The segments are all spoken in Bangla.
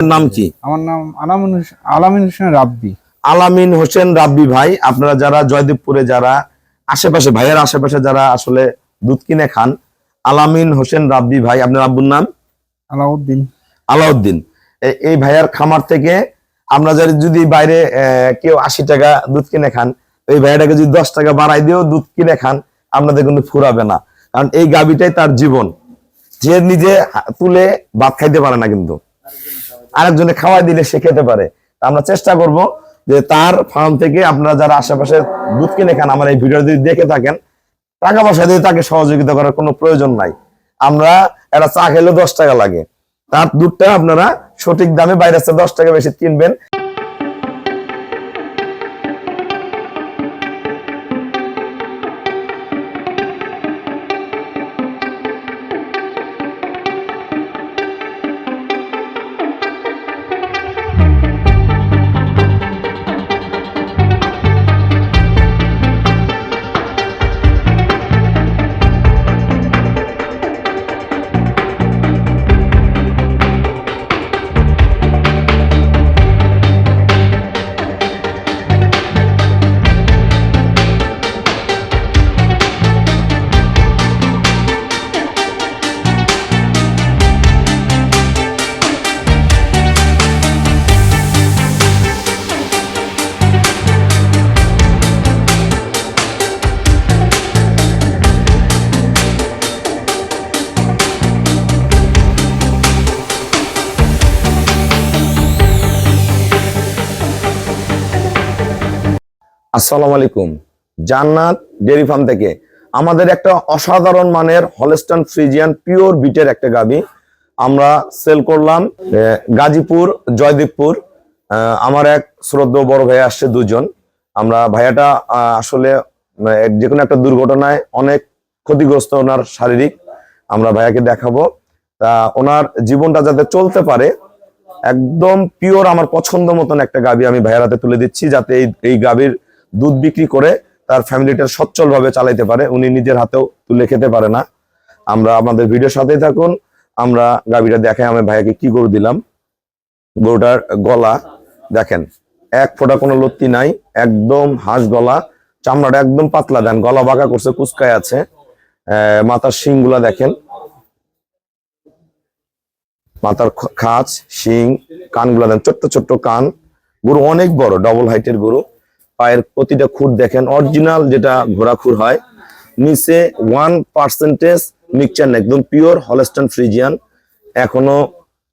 নাম কি? আমার নাম আলামিন আলামিন হোসেন রাব্বি। আলামিন হোসেন রাব্বি ভাই আপনারা যারা জয়দেবপুরে যারা আশেপাশে ভাইয়ের আশেপাশে যারা আসলে দুধ কিনে খান আলামিন হোসেন রাব্বি ভাই আপনার আব্বুর নাম? আলাউদ্দিন। আলাউদ্দিন। এই ভাইয়ার খামার থেকে আমরা যদি যদি বাইরে কেউ আশি টাকা দুধ কিনে খান এই ভাইয়াটাকে যদি দশ টাকা বাড়াই দিয়েও দুধ কিনে খান আপনাদের কিন্তু ফুরাবে না। কারণ এই গাবিটাই তার জীবন। যে নিজে তুলে ভাত খাইতে পারে না কিন্তু। আরেকজনে খাওয়াই দিলে সে খেতে পারে। আমরা চেষ্টা করব যে তার ফার্ম থেকে আপনারা যারা আশেপাশে দুধ কিনে খান, আমার এই ভিডিও যদি দেখে থাকেন, টাকা পয়সা দিয়ে তাকে সহযোগিতা করার কোনো প্রয়োজন নাই। আমরা একটা চা খেলে দশ টাকা লাগে। তার দুধটা আপনারা সঠিক দামে বাইরে দশ টাকা বেশি কিনবেন। আসসালামু আলাইকুম। জান্নাত ডেয়ারি ফার্ম থেকে। আমাদের একটা অসাধারণ মানের হলস্টন ফ্রিজিয়ান পিওর বিটের একটা গাবি আমরা সেল করলাম গাজীপুর জয়দেবপুর। আহ, আমার এক শ্রদ্ধেয় বড় ভাইয়া আসছে দুজন। আমরা ভাইয়াটা আসলে যে কোনো একটা দুর্ঘটনায় অনেক ক্ষতিগ্রস্ত ওনার শারীরিক। আমরা ভাইয়াকে দেখাবো। তা ওনার জীবনটা যাতে চলতে পারে একদম পিওর আমার পছন্দ মতন একটা গাবি আমি ভাইয়ার হাতে তুলে দিচ্ছি যাতে এই এই গাবির দুধ বিক্রি করে তার ফ্যামিলিটা সচ্ছল ভাবে চালাইতে পারে, উনি নিজের হাতেও তুলে খেতে পারে না। আমরা আমাদের ভিডিওর সাথেই থাকুন। আমরা গাবিটা দেখাই, আমি ভাইয়াকে কি গরু দিলাম। গরুটার গলা দেখেন, এক ফোঁটা কোনো লত্তি নাই, একদম হাঁস গলা, চামড়াটা একদম পাতলা, দেন গলা বাঁকা করছে, কুচকায় আছে। মাথার শিংগুলা দেখেন। মাথার খাঁচ শিং, কানগুলা দেন, ছোট্ট ছোট্ট কান। গরু অনেক বড় ডবল হাইটের গরু। পায়ের প্রতিটা খুর দেখেন, অরিজিনাল যেটা ঘোড়া খুর হয়, নিচে ওয়ান পার্সেন্টেজ মিক্সচার একদম পিওর হলস্টন ফ্রিজিয়ান এখনও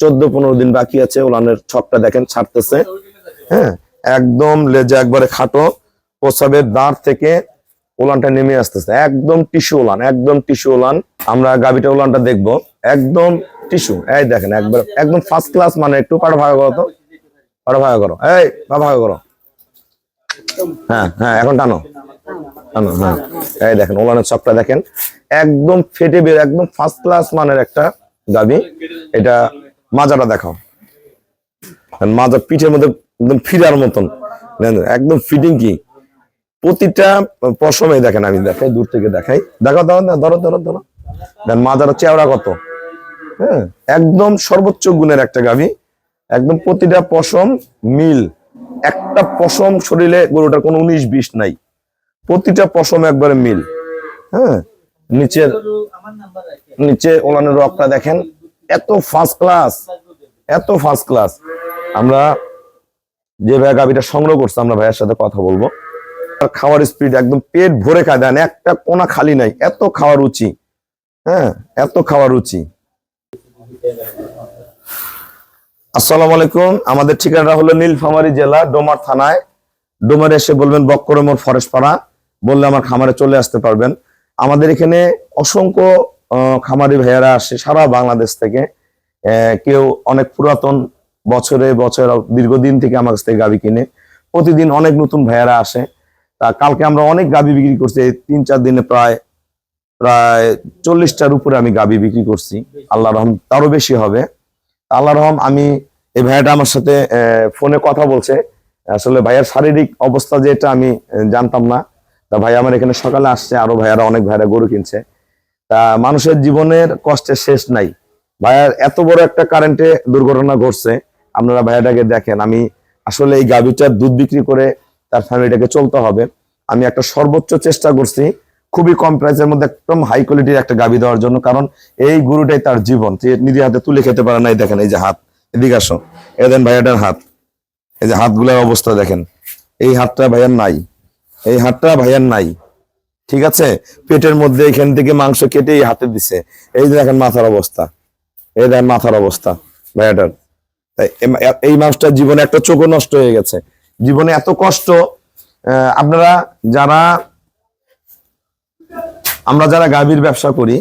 চোদ্দ পনেরো দিন বাকি আছে ওলানের ছকটা দেখেন ছাড়তেছে হ্যাঁ একদম লেজা একবারে খাটো প্রসাবের দাঁড় থেকে ওলানটা নেমে আসতেছে, একদম টিস্যু ওলান একদম টিস্যু ওলান আমরা গাবিটা ওলানটা দেখব, একদম টিস্যু এই দেখেন একবার, একদম ফার্স্ট ক্লাস মানে একটু পাড়া ভাগা করো তো পাড়া ভাগা করো, এই ভাগা করো। হ্যাঁ হ্যাঁ এখন টানো। টানো হ্যাঁ। এই দেখেন, ওলানের চকটা দেখেন। একদম ফেটে বের, একদম ফার্স্ট ক্লাস মানের একটা গাবি। এটা মাজাটা দেখাও। আর মাজা পিঠের মধ্যে একদম ফিরার মতন। একদম ফিটিং কি? প্রতিটা পশমে দেখেন আমি দেখাই, দূর থেকে দেখাই। দেখো, ধরো ধরো ধরো ধরো। দেন মাজার চেওড়া কত? হ্যাঁ একদম সর্বোচ্চ গুণের একটা গাভী একদম প্রতিটা পশম মিল। একটা পশম শরীরে গরুটার কোনো উনিশ বিশ নাই। প্রতিটা পশম একবারে মিল। হ্যাঁ? নিচের নিচে ওলানের রকটা দেখেন, এত ফার্স্ট ক্লাস এত ফার্স্ট ক্লাস আমরা যে ভাই গাভীটা সংগ্রহ করছে, আমরা ভাইয়ের সাথে কথা বলব। আর খাওয়ার স্পিড একদম পেট ভরে খায়। দেন একটা কোনা খালি নাই। এত খাওয়ার রুচি। হ্যাঁ? এত খাওয়ার রুচি। আসসালামু আলাইকুম। আমাদের ঠিকানা হলো নীলফামারী জেলা, ডোমার থানায়। ডোমারে এসে বলবেন বক্করমোর ফরেস্ট পাড়া বললে আমার খামারে চলে আসতে পারবেন। আমাদের এখানে অসংখ্য খামারি ভাইয়ারা আসে সারা বাংলাদেশ থেকে। কেউ অনেক পুরাতন বছরে, বছর, দীর্ঘদিন থেকে আমার কাছ থেকে গাবি কিনে। প্রতিদিন অনেক নতুন ভাইয়ারা আসে। তা কালকে আমরা অনেক গাবি বিক্রি করছি। এই তিন, চার দিনে প্রায় প্রায় চল্লিশটার উপরে আমি গাবি বিক্রি করছি। আল্লাহ রহম তারও বেশি হবে। আল্লাহ রহম, আমি এই ভাইয়াটা আমার সাথে ফোনে কথা বলছে। আসলে ভাইয়ার শারীরিক অবস্থা যেটা আমি জানতাম না। তা ভাই আমার এখানে সকালে আসছে, আরও ভাইয়ারা, অনেক ভাইয়ারা গরু কিনছে। তা মানুষের জীবনের কষ্টের শেষ নাই। ভাইয়ার এত বড় একটা কারেন্টে দুর্ঘটনা ঘটছে। আপনারা ভাইয়াটাকে দেখেন, আমি আসলে এই গাভীটার দুধ বিক্রি করে তার ফ্যামিলিটাকে চলতে হবে। আমি একটা সর্বোচ্চ চেষ্টা করছি খুবই কম প্রাইসের মধ্যে একদম হাই কোয়ালিটির একটা গাভী দেওয়ার জন্য। কারণ এই গরুটাই তার জীবন। নিজে হাতে তুলে খেতে পারে না দেখেন এই যে হাত। এদিকে আসো এ দেন ভাইয়াটার হাত। এই যে হাতগুলোর অবস্থা দেখেন। এই হাতটা ভাইয়ার নাই। এই হাতটা ভাইয়ার নাই। ঠিক আছে? পেটের মধ্যে এখান থেকে মাংস কেটে এই হাতে দিছে। এই যে দেখেন মাথার অবস্থা। এই দেখেন মাথার অবস্থা ভাইয়াটার। এই মানুষটার জীবনে একটা চোখও নষ্ট হয়ে গেছে। জীবনে এত কষ্ট আপনারা যারা আমরা যারা গাভীর ব্যবসা করি,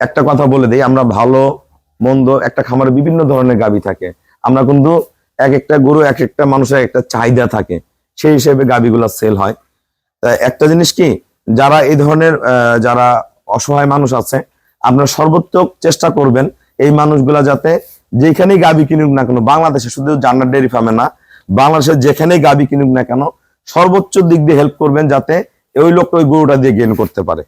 একটা কথা বলে দিই, আমরা ভালো, মন্দ, একটা খামারে বিভিন্ন ধরনের গাভী থাকে। আমরা কিন্তু এক একটা গরু, এক একটা মানুষের একটা চাহিদা থাকে, সেই হিসেবে গাভীগুলো সেল হয়। একটা জিনিস কি, যারা এই ধরনের যারা অসহায় মানুষ আছে, আপনারা সর্বোত্তক চেষ্টা করবেন এই মানুষগুলা যাতে যেখানেই গাবি কিনুক না কেন, বাংলাদেশে শুধু জান্নার ডেয়ারি ফার্মে না বাংলাদেশের যেখানেই গাবি কিনুক না কেন, সর্বোচ্চ দিক দিয়ে হেল্প করবেন যাতে ওই লোকটা ওই গরুটা দিয়ে গেন করতে পারে।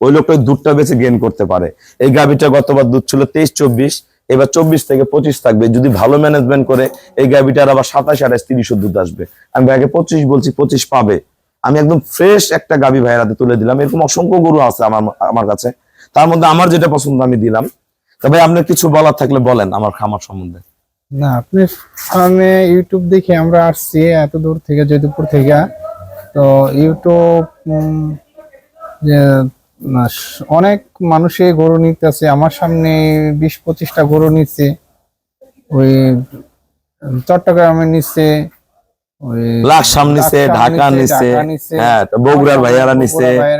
ওই লোকটা ওই দুধটা বেশি গেন করতে পারে। এই গাবিটা গতবার দুধ ছিল তেইশ, চব্বিশ, এবার চব্বিশ থেকে পঁচিশ থাকবে। যদি ভালো ম্যানেজমেন্ট করে, এই গাবিটার আবার সাতাশ, আঠাশ তিরিশ দুধ আসবে। আমি ভাইকে পঁচিশ বলছি, পঁচিশ পাবে। আমি একদম ফ্রেশ একটা গাবি ভাইয়ের হাতে তুলে দিলাম। এরকম অসংখ্য গরু আছে আমার আমার কাছে। তার মধ্যে আমার যেটা পছন্দ, আমি দিলাম। তবে আপনার কিছু বলার থাকলে বলেন আমার খামার সম্বন্ধে। না, আপনি ফার্মে ইউটিউব দেখে আমরা আসছি, এত দূর থেকে, জয়দেবপুর থেকে। তো ইউটিউব অনেক মানুষে গরু নিতেছে। আমার সামনে বিশ পঁচিশটা গরু নিচ্ছে ওই চট্টগ্রামে নিচ্ছে ওই লাকসাম নিছে, ঢাকা নিছে, হ্যাঁ, তো বগুড়ার ভাইয়ারা বগুড়ার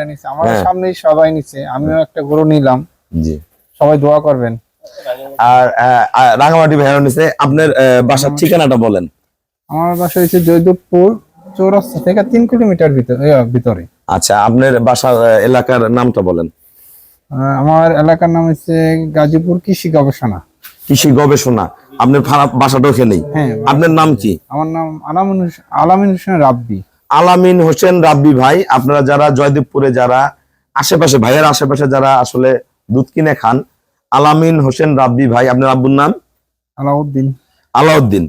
নিছে। আমার হ্যাঁ। সবাই নিচ্ছে আমিও একটা গরু নিলাম। জি। সবাই দোয়া করবেন। আর আহ, আহ, রাঙামাটি ভাইয়ারা নিছে। আপনার বাসার ঠিকানাটা বলেন। আমার বাসা হচ্ছে জয়দেবপুর চৌরাস্তা থেকে তিন কিলোমিটার ভিতরে ভিতরে। আচ্ছা আপনার বাসার এলাকার নামটা বলেন। আমার এলাকার নাম হচ্ছে গাজীপুর কৃষি গবেষণা। কৃষি গবেষণা। আপনার বাসাটা ওখানেই। হ্যাঁ আপনার নাম কি? আমার নাম আলামিন আলামিন হোসেন রাব্বি। আলামিন হোসেন রাব্বি ভাই আপনারা যারা জয়দেবপুরে যারা আশেপাশে ভাইয়ের আশেপাশে যারা আসলে দুধ কিনে খান আলামিন হোসেন রাব্বি ভাই আপনার আব্বুর নাম? আলাউদ্দিন। আলাউদ্দিন।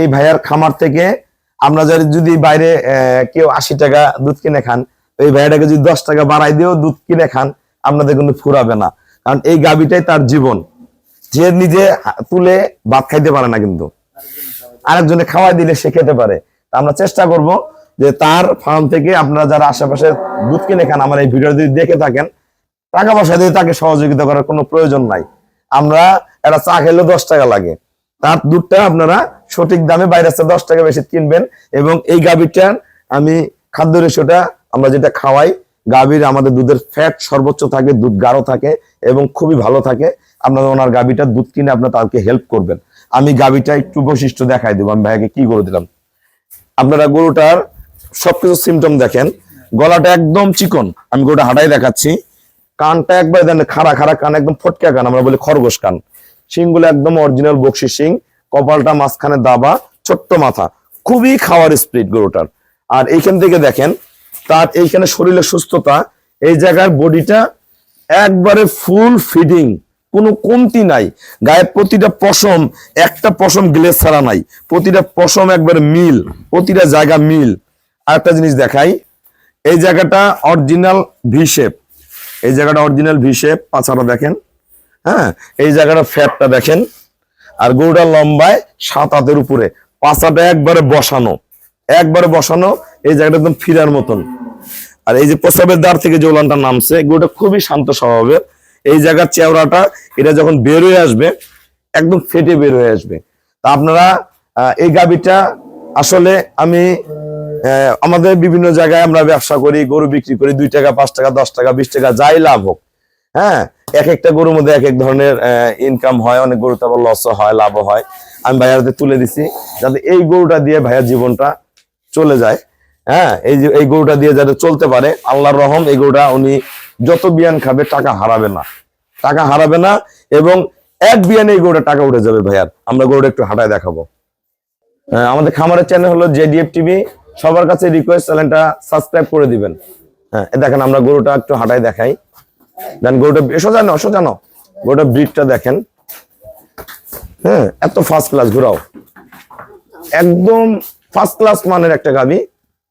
এই ভাইয়ার খামার থেকে আমরা যারা যদি বাইরে কেউ আশি টাকা দুধ কিনে খান এই ভাইয়াটাকে যদি দশ টাকা বাড়াই দিয়েও দুধ কিনে খান, আপনাদের কিন্তু ফুরাবে না। কারণ এই গাবিটাই তার জীবন। যে নিজে তুলে ভাত খাইতে পারে না কিন্তু। আরেকজনে খাওয়াই দিলে সে খেতে পারে। আমরা চেষ্টা করব যে তার ফার্ম থেকে আপনারা যারা আশেপাশে দুধ কিনে খান, আমার এই ভিডিও যদি দেখে থাকেন, টাকা পয়সা দিয়ে তাকে সহযোগিতা করার কোনো প্রয়োজন নাই। আমরা একটা চা খেলে দশ টাকা লাগে। তার দুধটা আপনারা সঠিক দামে বাইরে থেকে দশ টাকা বেশি কিনবেন এবং এই গাভীটার আমি খাদ্য রেশোটা আমরা যেটা খাওয়াই, গাভীর আমাদের দুধের ফ্যাট সর্বোচ্চ থাকে, দুধ গাঢ় থাকে এবং খুবই ভালো থাকে। আপনারা ওনার গাভীটার দুধ কিনে আপনার তাকে হেল্প করবেন। আমি গাভীটা একটু বৈশিষ্ট্য দেখাই দেবো, আমি ভাইয়াকে কি করে দিলাম। আপনারা গরুটার সবকিছু সিমটম দেখেন। গলাটা একদম চিকন। আমি গরুটা হাঁটাই দেখাচ্ছি। কানটা একবার দেন খাড়া খাড়া কান, একদম ফটকা কান, আমরা বলি খরগোশ কান। শিংগুলো একদম অরিজিনাল বক্সি শিং। কপালটা মাঝখানে দাবা, ছোট্ট মাথা। খুবই খাওয়ার স্পিড গরুটার। আর এইখান থেকে দেখেন, তার এইখানে শরীরের সুস্থতা, এই জায়গার বডিটা একবারে ফুল ফিডিং কোনো কমতি নাই। গায়ের প্রতিটা পশম, একটা পশম গ্লেস ছাড়া নাই। প্রতিটা পশম একবারে মিল, প্রতিটা জায়গা মিল। আর একটা জিনিস দেখাই, এই জায়গাটা অরিজিনাল ভি শেপ এই জায়গাটা অরিজিনাল ভি শেপ পাছাটা দেখেন হ্যাঁ? এই জায়গাটা ফ্যাটটা দেখেন। আর গরুটা লম্বায় সাত হাতের উপরে। পাছাটা একবারে বসানো। একবারে বসানো, এই জায়গাটা একদম ফিরার মতন। আর এই যে প্রস্রাবের দ্বার থেকে যে নামছে, গরুটা খুবই শান্ত স্বভাবের। এই জায়গার চেওড়াটা, এটা যখন বের হয়ে আসবে, একদম ফেটে বের হয়ে আসবে। তা আপনারা এই গাবিটা আসলে আমি আমাদের বিভিন্ন জায়গায় আমরা ব্যবসা করি, গরু বিক্রি করি, দুই টাকা, পাঁচ টাকা, দশ টাকা, বিশ টাকা, যাই লাভ হোক। হ্যাঁ এক একটা গরুর মধ্যে এক এক ধরনের ইনকাম হয় অনেক গরুতে আবার লসও হয় লাভও হয়। আমি ভাইয়ারতে তুলে দিছি যাতে এই গরুটা দিয়ে ভাইয়ার জীবনটা চলে যায়। হ্যাঁ এই যে এই গরুটা দিয়ে যাতে চলতে পারে আল্লাহর রহম এই গরুটা উনি যত বিয়ান খাবে টাকা হারাবে না। টাকা হারাবে না এবং এক বিয়ানে এই গরুটা টাকা উঠে যাবে ভাইয়ার। আমরা গরুটা একটু হাঁটায় দেখাবো। আহ, আমাদের খামারের চ্যানেল হলো জেডিএফ টিভি। সবার কাছে রিকোয়েস্ট চ্যানেলটা সাবস্ক্রাইব করে দিবেন। হ্যাঁ দেখেন আমরা গরুটা একটু হাঁটায় দেখাই। দেন জানো এসো জানো গরুটা ব্রিডটা দেখেন। হ্যাঁ এত ফার্স্ট ক্লাস ঘোরাও। একদম ফার্স্ট ক্লাস মানের একটা গাবি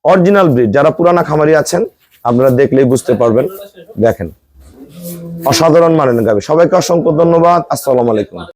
অরিজিনাল ব্রিড যারা পুরানা খামারি আছেন, আপনারা দেখলেই বুঝতে পারবেন। দেখেন, অসাধারণ মানের গাবি সবাইকে অসংখ্য ধন্যবাদ। আসসালামু আলাইকুম।